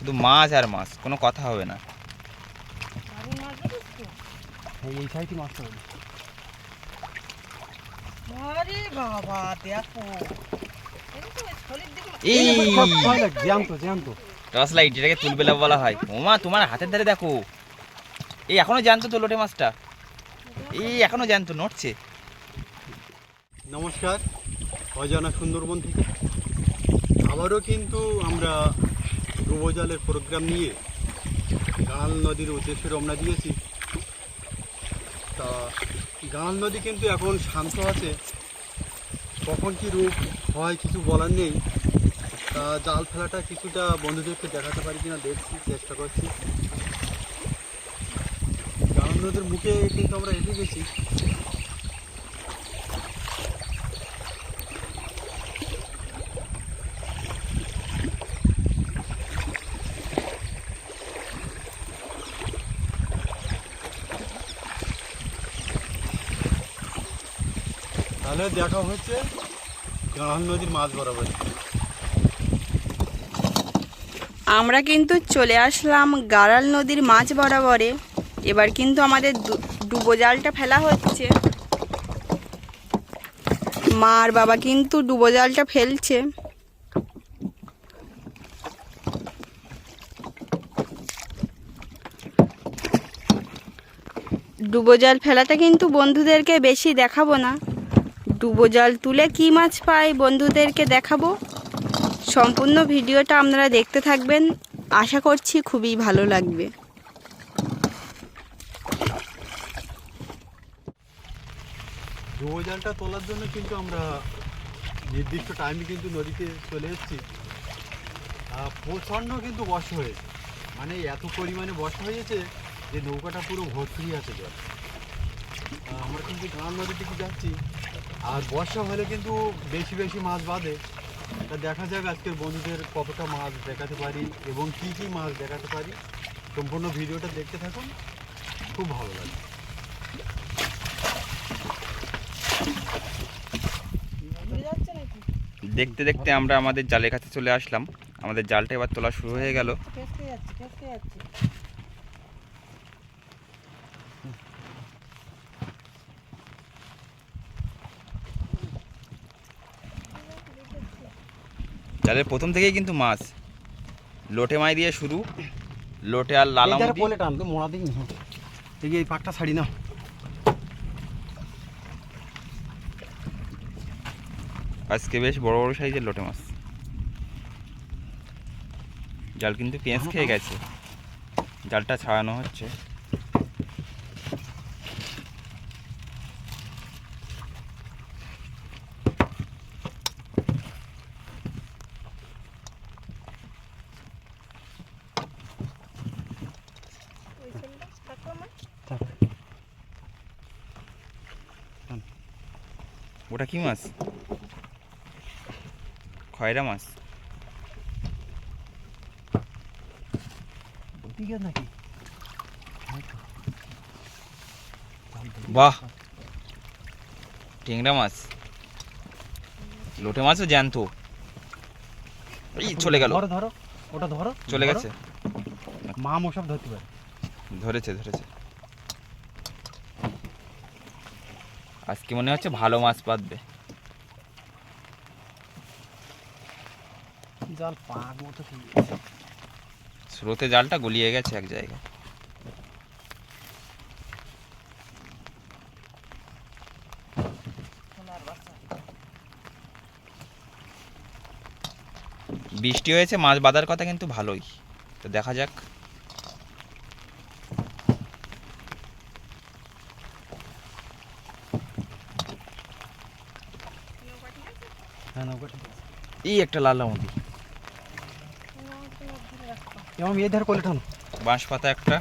শুধু মাছ আর মাছ কোনো কথা হবে না। মাছ এই সাইডে মাছটা হলো আরে বাবা দেখো। টর্চ লাইট যেটাকে তুলবেলা বলা হয়। ওমা তোমার হাতের ধারে দেখো। এই এখনও জানতো তো লোটে মাছটা? এই এখনও জানতো নড়ছে। নমস্কার অজানা সুন্দরবন থেকে। আবারও কিন্তু আমরা ডুবোজালের প্রোগ্রাম নিয়ে গাঁল নদীর উদ্দেশ্যে রমনা দিয়েছি। তা গাঁল নদী কিন্তু এখন শান্ত আছে। কখন কি রূপ হয় কিছু বলার নেই। তা জাল ফেলাটা কিছুটা বন্ধুদেরকে দেখাতে পারি কিনা দেখছি, চেষ্টা করছি। গাঁল নদীর মুখে কিন্তু আমরা এসে গেছি। তাহলে দেখা হচ্ছে গাঁহান নদীর মাছ বরাবর। আমরা কিন্তু চলে আসলাম গাড়াল নদীর মাছ বরাবরে। এবার কিন্তু আমাদের ডুবো জালটা ফেলা হচ্ছে। মা আর বাবা কিন্তু ডুবো জালটা ফেলছে। ডুবো জাল ফেলাটা কিন্তু বন্ধুদেরকে বেশি দেখাবো না। ডুবো জাল তুলে কি মাছ পাই বন্ধুদেরকে দেখাবো? সম্পূর্ণ ভিডিওটা আপনারা দেখতে থাকবেন। আশা করছি খুবই ভালো লাগবে। জালটা তোলার জন্য কিন্তু আমরা নির্দিষ্ট টাইমে কিন্তু নদীতে চলে এসেছি। প্রচণ্ড কিন্তু বর্ষা হয়েছে। মানে এত পরিমাণে বর্ষা হয়েছে যে নৌকাটা পুরো ভর্তি আছে জল। আমরা কিন্তু গান নদী দিকে যাচ্ছি। আর বর্ষা হলে কিন্তু বেশি বেশি মাছ বাঁধে। তা দেখা যাক আজকের বন্ধুদের কতটা মাছ দেখাতে পারি এবং কী কী মাছ দেখাতে পারি। সম্পূর্ণ ভিডিওটা দেখতে থাকুন খুব ভালো লাগে দেখতে দেখতে আমরা আমাদের জালের কাছে চলে আসলাম। আমাদের জালটা এবার তোলা শুরু হয়ে গেল ফেসকে যাচ্ছে ফেসকে যাচ্ছে জালের প্রথম থেকেই কিন্তু মাছ লোটে মাই দিয়ে শুরু লোটে আর টান তো মোড়া দিই এই এই পাকটা ছাড়ি না আজকে বেশ বড় বড় সাইজের লোটে মাছ। জাল কিন্তু পেঁয়াজ খেয়ে গেছে। জালটা ছাড়ানো হচ্ছে। ওটা কি মাছ? খয়রা মাছ। নাকি? বাহ! টেংরা মাছ। লোটে মাছও জ্যান্ত। এই চলে গেল। ধরো ধরো। ওটা ধরো চলে গেছে। মা মশাব ধরতে পারে। ধরেছে ধরেছে। আজকে মনে হচ্ছে ভালো মাছ পাতবে। জাল পাক মতো স্রোতে জালটা গলিয়ে গেছে এক জায়গায়। বৃষ্টি হয়েছে মাছ বাঁধার কথা কিন্তু ভালোই। তো দেখা যাক হ্যাঁ নৌকা ঠিক আছে এই একটা লাল লামতি এবং এই ধারে কোলে টানো বাঁশ পাতা একটা।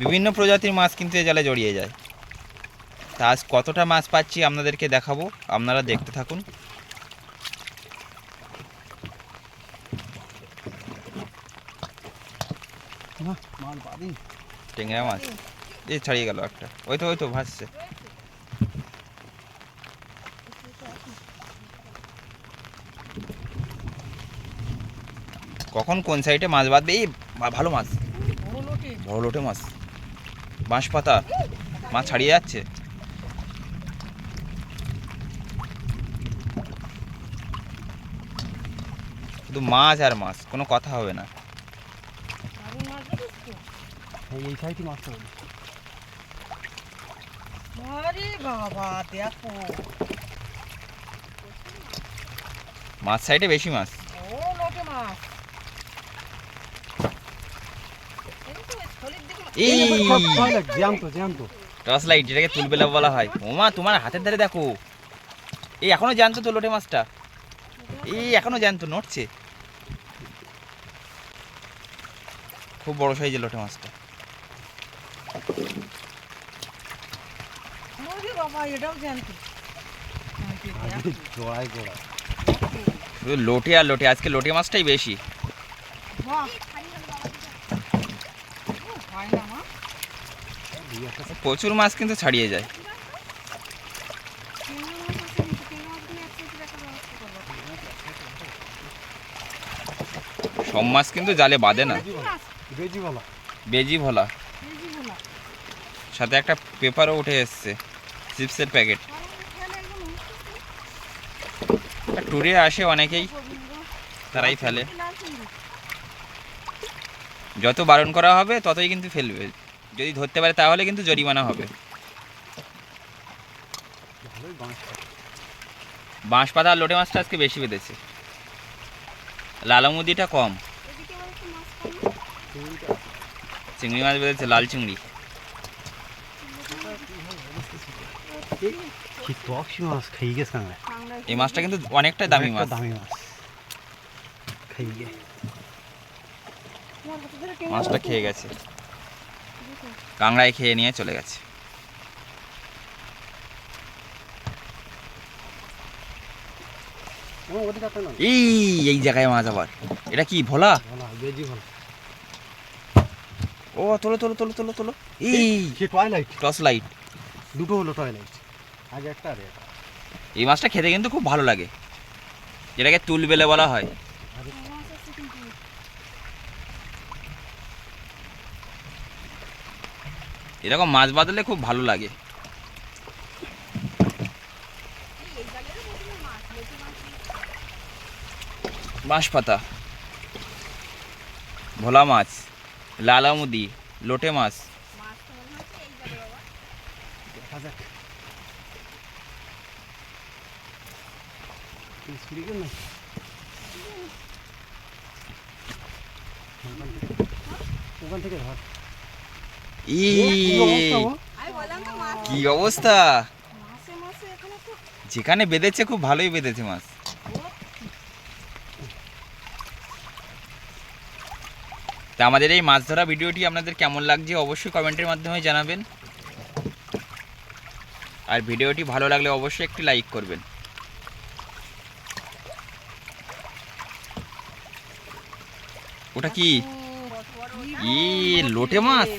বিভিন্ন প্রজাতির মাছ কিন্তু এ জালে জড়িয়ে যায়। তা আজ কতটা মাছ পাচ্ছি আপনাদেরকে দেখাবো। আপনারা দেখতে থাকুন। টেংরা মাছ। এই ছাড়িয়ে গেল একটা। ওই তো ওই তো ভাসছে। কখন কোন সাইডে মাছ বাঁধবে? এই ভালো মাছ। বড় লোটে। মাছ। বাঁশ পাতা মাছ ছাড়িয়ে যাচ্ছে। শুধু মাছ আর মাছ কোনো কথা হবে না। এই সাইডে আরে বাবা দেখো। মাছ সাইডে বেশি মাছ বড় লোটে মাছ এই তো ওই থলির দিকে এই জ্যান্ত জ্যান্ত। টর্চ লাইট যেটাকে তুলবেলা বলা হয়। ওমা তোমার হাতের ধারে দেখো। এই এখনও জ্যান্ত তো লোটে মাছটা? এই এখনও জ্যান্ত নড়ছে। খুব বড় সাইজের লোটে মাছটা। লোটে আর লোটে আজকে লোটে মাছটাই বেশি বাহ ও, হয় না মা প্রচুর মাছ কিন্তু ছাড়িয়ে যায়। সব মাছ কিন্তু জালে বাঁধে না। বেজি বলা বেজি ভোলা সাথে একটা পেপারও উঠে এসছে চিপসের প্যাকেট। ট্যুরে আসে অনেকেই তারাই ফেলে। যত বারণ করা হবে ততই কিন্তু ফেলবে। যদি ধরতে পারে তাহলে কিন্তু জরিমানা হবে। বাঁশ পাতা আর লোটে মাছটা আজকে বেশি বেঁধেছে। লালামুদিটা কম। চিংড়ি মাছ বেঁধেছে লাল চিংড়ি। এই মাছটা কিন্তু অনেকটা দামি মাছ। দামি মাছ। মাছটা খেয়ে গেছে। কাংড়ায় খেয়ে নিয়ে চলে গেছে। এই এই জায়গায় মাছ আবার। এটা কি ভোলা? ও তোলো তোলো তোলো তোলো তোলো। এই টয়লাইট টর্চ লাইট দুটো হলো টয়লাইট আগে একটা আর এই মাছটা খেতে কিন্তু খুব ভালো লাগে। যেটাকে তুলবেলে বলা হয়। এরকম মাছ বাঁধলে খুব ভালো লাগে। বাঁশ পাতা ভোলা মাছ, লালামুদি, লোটে মাছ। ওখান থেকে ধর। ই কি অবস্থা যেখানে বেঁধেছে খুব ভালোই বেঁধেছে মাছ। তা আমাদের এই মাছ ধরা ভিডিওটি আপনাদের কেমন লাগছে অবশ্যই কমেন্টের মাধ্যমে জানাবেন। আর ভিডিওটি ভালো লাগলে অবশ্যই একটি লাইক করবেন। ওটা কি? ই লোটে মাছ?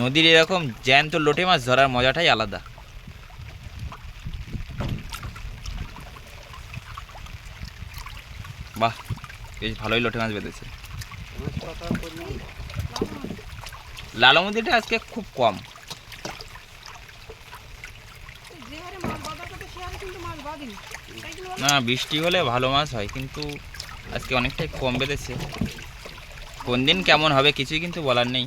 নদীর এরকম জ্যান্ত লোটে মাছ ধরার মজাটাই আলাদা। বাহ, বেশ ভালোই লোটে মাছ বেঁধেছে। লালমুদিটা আজকে খুব কম? না, বৃষ্টি হলে ভালো মাছ হয়, কিন্তু আজকে অনেকটাই কম বেঁধেছে। কোন দিন কেমন হবে কিছুই কিন্তু বলার নেই।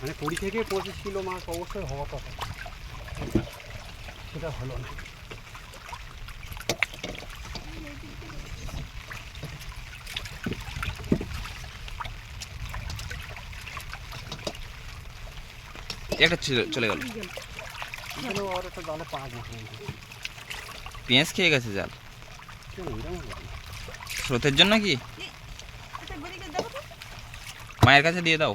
মানে কুড়ি থেকে পঁচিশ কিলো মাছ অবশ্যই হওয়ার কথা। সেটা হলো না। একটা ছিল- চলে গেল। এখানে আর একটা জালে পা বসে পেঁয়াজ খেয়ে গেছে জাল? কেন? এরকম হবে? স্রোতের জন্য কি? একটা বেরিয়ে দেখো তো। মায়ের কাছে দিয়ে দাও।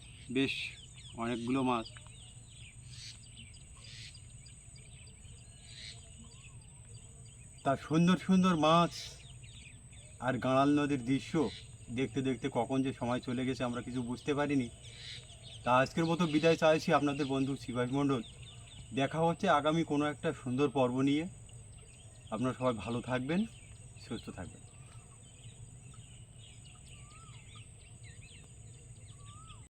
বেশ, অনেকগুলো মাছ। তার সুন্দর সুন্দর মাছ আর গাঁড়াল নদীর দৃশ্য দেখতে দেখতে কখন যে সময় চলে গেছে আমরা কিছু বুঝতে পারিনি। তা আজকের মতো বিদায় চাইছি আপনাদের বন্ধু শিবাস মণ্ডল। দেখা হচ্ছে আগামী কোনো একটা সুন্দর পর্ব নিয়ে। আপনারা সবাই ভালো থাকবেন, সুস্থ থাকবেন।